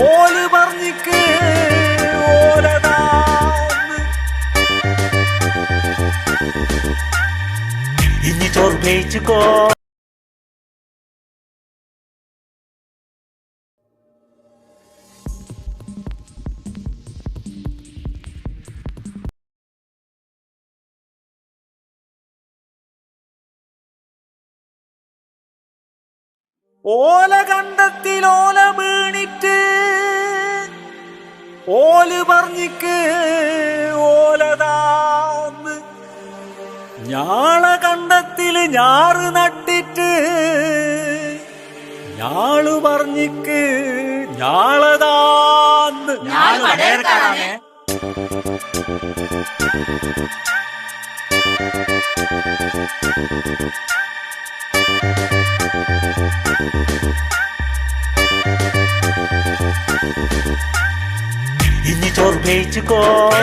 ഓൽ പറഞ്ഞിക്ക് ഇനി ചോറ് ഓല കണ്ടത്തിൽ ഓല വീണിട്ട് ഓൽ പറഞ്ഞിക്ക് ഓലതാന്ന്. ഞാള കണ്ടത്തിൽ ഞാറ് നട്ടിട്ട് ഞാൾ പറഞ്ഞിക്ക് ഞാളതാന്ന്. ഞാൾ വടയർക്കാരാണേ.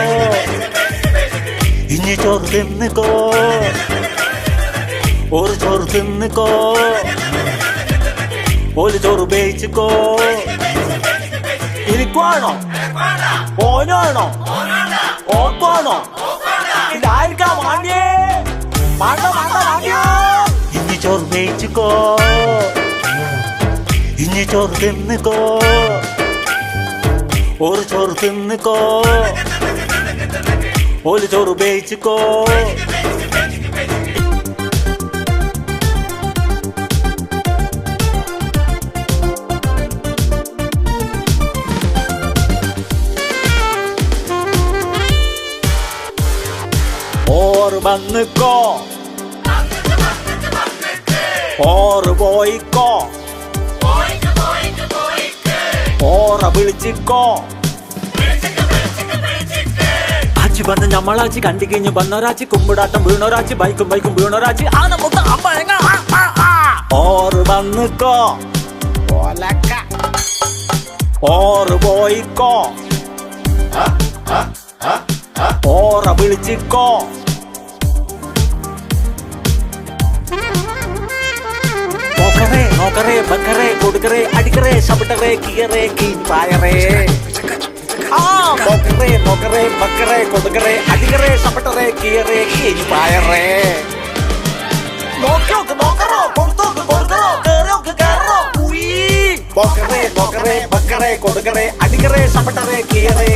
ഇനി ചോറ് തിന്നിക്കോ ഒരു ചോറ് തിന്നിക്കോ ഒരു ചോറ് ഉപയോഗിച്ചുക്കോ ഇരിക്കുവാണോ ഓനാണോ ഓക്കാണോ ഇതായിരിക്കാം വാങ്ങിയേ വേണ്ട വേണ്ട വാങ്ങിയോ ഇനി ചോറ് ഉപയോഗിച്ചുക്കോ ഇനി ചോറ് തിന്നുക്കോ ഒരു ചോറ് തിന്നിക്കോ? ഒരു ചോറ് ഉപയോഗിച്ചുക്കോ? ഓറ് വന്നിക്കോ? ഓറ് പോയിക്കോ? ഓറ വിളിച്ചിക്കോ. ആച്ചി വന്ന് ഞമ്മളാച്ചി കണ്ടു കഴിഞ്ഞ് വന്നൊരാച്ചി കുമ്പിടാട്ടം വീണൊരാച്ചി ബൈക്കും ബൈക്കും വീണൊരാച്ചി ആ നമുക്ക് അമ്പഴങ്ങ ആ, ആ, ആ. ഓറ് വന്നിക്കോ. ഓറ് പോയിക്കോ. ഓറ വിളിച്ചിക്കോ. നോക്കറേ ബക്കറേ കൊടുക്കറേ അടിക്കറേ ശബട്ടറേ കിയറേ കീപ്പായറേ ആ നോക്കറേ നോക്കറേ ബക്കറേ കൊടുക്കറേ അടിക്കറേ ശബട്ടറേ കിയറേ കീപ്പായറേ നോക്കോക്ക് നോക്കറോ കൊടുത്തോക്ക് കൊടുക്കറോ കേറോക്ക് കേറോ ഉയ്യ്. നോക്കറേ നോക്കറേ ബക്കറേ കൊടുക്കറേ അടിക്കറേ ശബട്ടറേ കിയറേ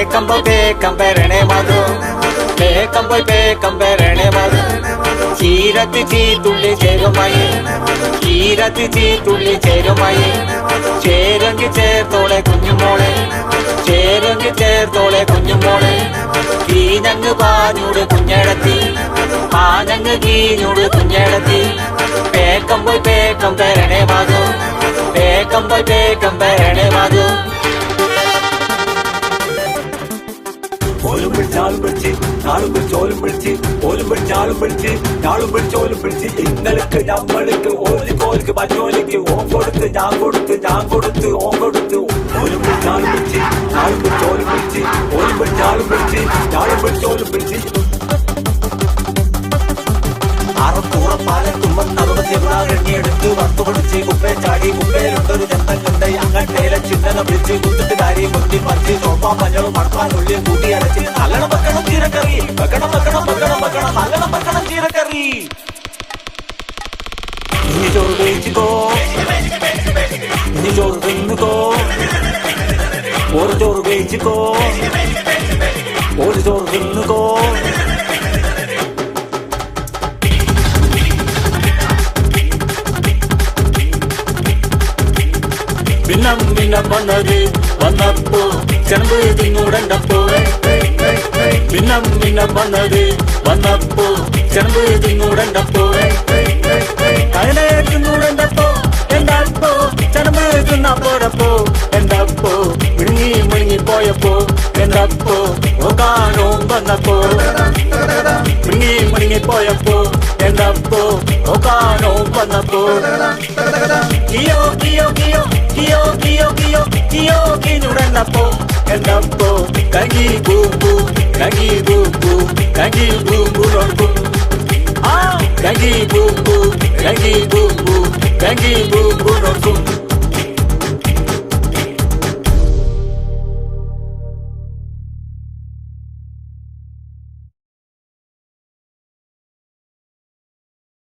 കീപ്പായറേ പേക്കമ്പോ പേക്കമ്പരണേ മധു. പേക്കമ്പോ പേക്കമ്പരണേ മധു. ചീരത്തി ചീത്തുള്ളി ചേരുമായി. ചീരത്തി ചീത്തുള്ളി ചേരുമായി. ചേരങ്കി ചേർത്തോളെ കുഞ്ഞുമോളെ. ചേരങ്കി ചേർത്തോളെ കുഞ്ഞുമോളെ. കീഞ്ഞങ്ങ് പാഞ്ഞൂട് കുഞ്ഞടത്തി. പാഞ്ഞങ്ങ് കീഞ്ഞൂട് കുഞ്ഞടത്തി. പേക്കം പോയി പേക്കം തരണേ മധു. പേക്കം പോയി പേക്കം തരണേ മധു. ഓലും പിടിച്ച് ആളും പിടിച്ച്. നാളും പിടിച്ച് ഓലും പിടിച്ച്. ഓലും പിടിച്ച് ആളും പിടിച്ച്. നാളും പിടിച്ച് ഓലും പിടിച്ച്. ഇന്നലക്ക് നമ്മൾക്ക് ഓൽ കോലിക്ക് മറ്റോലിക്ക് ഓം കൊടുത്ത് ഞാൻ കൊടുത്ത് ഞാൻ കൊടുത്ത് ഓം കൊടുത്ത്. ഓലും പിടിച്ച് ആളും പിടിച്ച് നാളും പിടിച്ച് ഓലും പിടിച്ച്. ഓലും പിടിച്ച് ആളും പിടിച്ച് നാളും പിടിച്ച് ഓലും പിടിച്ച്. അറുപത്തി വറുത്തു പിടിച്ച് കുപ്പേ ചാടി കുപ്പയിലുണ്ടൊരു ചന്തം കണ്ട്. അങ്ങട്ടേലെ ചിന്തന വിളിച്ച് കുത്തിട്ട് കാരി കുത്തി പറിച്ച് ചോപ്പാൻ മഞ്ഞളും മടപ്പാൻ ഉള്ളി കൂട്ടി അരച്ച്. നല്ലണം വെക്കണം ചീരക്കറി. വെക്കണം വെക്കണം വെക്കണം വെക്കണം. നല്ലണം വെക്കണം ചീരക്കറി. ഇനി ചോറ് കഴിച്ചിക്കോ ഇനി ചോറ് തിന്നുകോ ഒരു ചോറ് കഴിച്ചിക്കോ ഒരു ചോറ് തിന്നുകോ ഭിന്നം വന്നത് വന്നപ്പോ ചെമ്പ് തിങ്ങൂടണ്ടപ്പോ. ഭിന്നം വന്നത് വന്നപ്പോ ചെമ്പ് തിങ്ങൂടണ്ടപ്പോ. കയലേ തിന്നൂടണ്ടപ്പോ എന്താപ്പോ? ചെമ്പ് തിന്നപ്പോഴപ്പോ എന്താപ്പോ? മിഴുങ്ങി മിഴുങ്ങി പോയപ്പോ എന്താപ്പോ? നോക്കാനോ വന്നപ്പോ. മിഴുങ്ങി മിഴുങ്ങി പോയപ്പോ po, o paano pala po Kiyo, kiyo, kiyo, kiyo, kiyo, kiyo, kiyo, kinura na po Ganda po, kagi bubu, kagi bubu, kagi bubu ron po ah, Kagi bubu, kagi bubu, kagi bubu ron po